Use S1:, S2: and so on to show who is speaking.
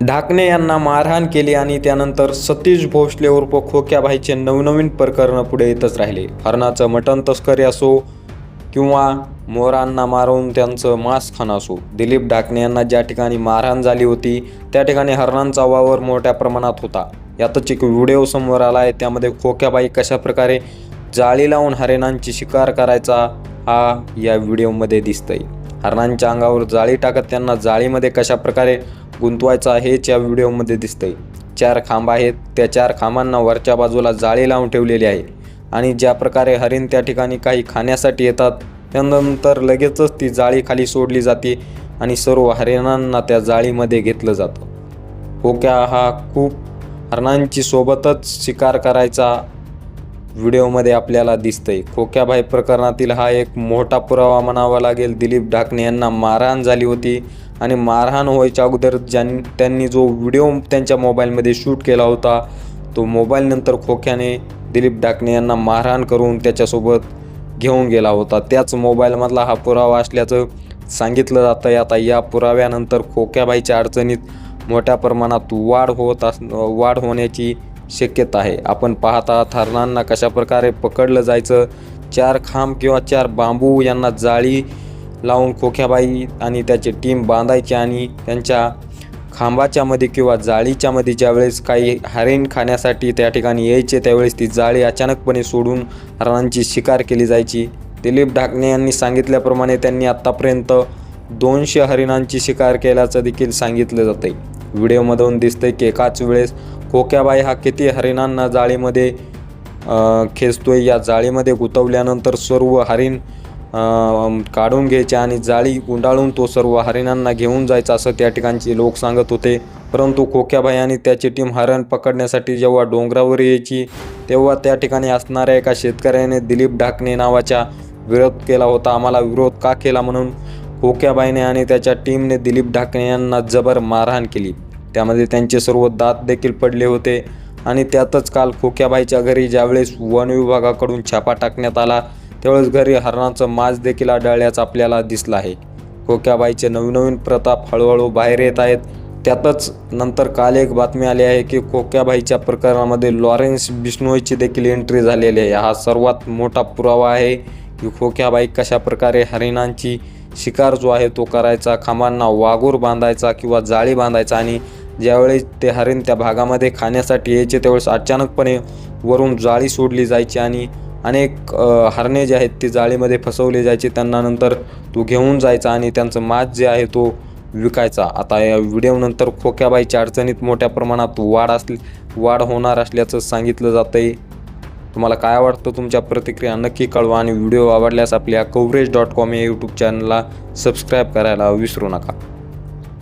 S1: ढाकणे यांना मारहाण केली आणि त्यानंतर सतीश भोसले उर्फ खोक्याबाईचे नवनवीन प्रकरणं पुढे येतच राहिले. हरणाचं मटण तस्करी असो किंवा मोरांना मारून त्यांचं मांस खाणं असो दिलीप ढाकणे यांना ज्या ठिकाणी मारहाण झाली होती त्या ठिकाणी हरणांचा वावर मोठ्या प्रमाणात होता. यातच एक व्हिडिओ समोर आला आहे त्यामध्ये खोक्याबाई कशाप्रकारे जाळी लावून हरिणांची शिकार करायचा हा या व्हिडिओमध्ये दिसतंय. हरणांच्या अंगावर जाळी टाकत त्यांना जाळीमध्ये कशाप्रकारे गुंतवायचा आहे या व्हिडिओमध्ये दिसतंय. चार खांब आहेत. त्या चार खांबांना वरच्या बाजूला जाळी लावून ठेवलेली आहे. आणि ज्या प्रकारे हरिण त्या ठिकाणी काही खाण्यासाठी येतात त्यानंतर लगेचच ती जाळी खाली सोडली जाते आणि सर्व हरिणांना त्या जाळीमध्ये घेतलं जातं. खोक्या हा खूप हरणांची सोबतच शिकार करायचा व्हिडिओमध्ये आपल्याला दिसतंय. खोक्याबाई प्रकरणातील हा एक मोठा पुरावा म्हणावा लागेल. दिलीप ढाकणे यांना मारहाण झाली होती. आणि मारहाण व्हायच्या अगोदर ज्यां त्यांनी जो व्हिडिओ त्यांच्या मोबाईलमध्ये शूट केला होता तो मोबाईलनंतर खोक्याने दिलीप डाकणे यांना मारहाण करून त्याच्यासोबत घेऊन गेला होता. त्याच मोबाईलमधला हा पुरावा असल्याचं सांगितलं जातं आता या पुराव्यानंतर खोक्याबाईच्या अडचणीत मोठ्या प्रमाणात वाढ होत अस वाढ होण्याची शक्यता आहे. आपण पाहता थरणांना कशाप्रकारे पकडलं जायचं? चार खांब किंवा चार बांबू यांना जाळी लावून खोख्याबाई आणि त्याची टीम बांधायची आणि त्यांच्या खांबाच्या मध्ये किंवा जाळीच्या मध्ये ज्यावेळेस काही हरिण खाण्यासाठी त्या ठिकाणी यायचे त्यावेळेस ती जाळी अचानकपणे सोडून हरणांची शिकार केली जायची. दिलीप ढाकणे यांनी सांगितल्याप्रमाणे त्यांनी आत्तापर्यंत दोनशे हरिणांची शिकार केल्याचं देखील सांगितलं जातं आहे व्हिडिओमधून दिसतंय की एकाच वेळेस खोक्याबाई हा किती हरिणांना जाळीमध्ये खेचतोय या जाळीमध्ये गुंतवल्यानंतर सर्व हरिण काढून घ्यायचे आणि जाळी गुंडाळून तो सर्व हरिणांना घेऊन जायचा असं त्या ठिकाणचे लोक सांगत होते. परंतु खोक्याबाई आणि त्याची टीम हरण पकडण्यासाठी जेव्हा डोंगरावर यायची तेव्हा त्या ठिकाणी असणाऱ्या एका शेतकऱ्याने दिलीप ढाकणे नावाच्या विरोध केला होता. आम्हाला विरोध का केला म्हणून खोक्याबाईने आणि त्याच्या टीमने दिलीप ढाकणे यांना जबर मारहाण केली. त्यामध्ये त्यांचे सर्व दात देखील पडले होते आणि त्यातच काल खोक्याबाईच्या घरी ज्यावेळेस वन विभागाकडून छापा टाकण्यात आला त्यावेळेस घरी हरणाचं मांस देखील आढळल्याच आपल्याला दिसलं आहे. खोक्याबाईचे नवीन नवीन प्रताप हळूहळू बाहेर येत आहेत. त्यातच नंतर काल एक बातमी आली आहे की खोक्याबाईच्या प्रकरणामध्ये लॉरेन्स बिष्णोईची देखील एंट्री झालेली आहे. हा सर्वात मोठा पुरावा आहे की खोक्याबाई कशाप्रकारे हरिणांची शिकार जो आहे तो करायचा खांबांना वाघूर बांधायचा किंवा जाळी बांधायचा आणि ज्यावेळेस ते हरिण त्या भागामध्ये खाण्यासाठी यायचे त्यावेळेस अचानकपणे वरून जाळी सोडली जायची आणि अनेक हरणे जे आहेत ते जाळीमध्ये फसवले जायचे. त्यांना नंतर तो घेऊन जायचा आणि त्यांचं मात जे आहे तो विकायचा. आता या व्हिडिओनंतर खोक्याबाईच्या अडचणीत मोठ्या प्रमाणात वाढ असली वाढ होणार असल्याचं सांगितलं जातं आहे तुम्हाला काय वाटतं तुमच्या प्रतिक्रिया नक्की कळवा आणि व्हिडिओ आवडल्यास आपल्या कवरेज डॉट कॉम या यूट्यूब चॅनलला सबस्क्राईब करायला विसरू नका.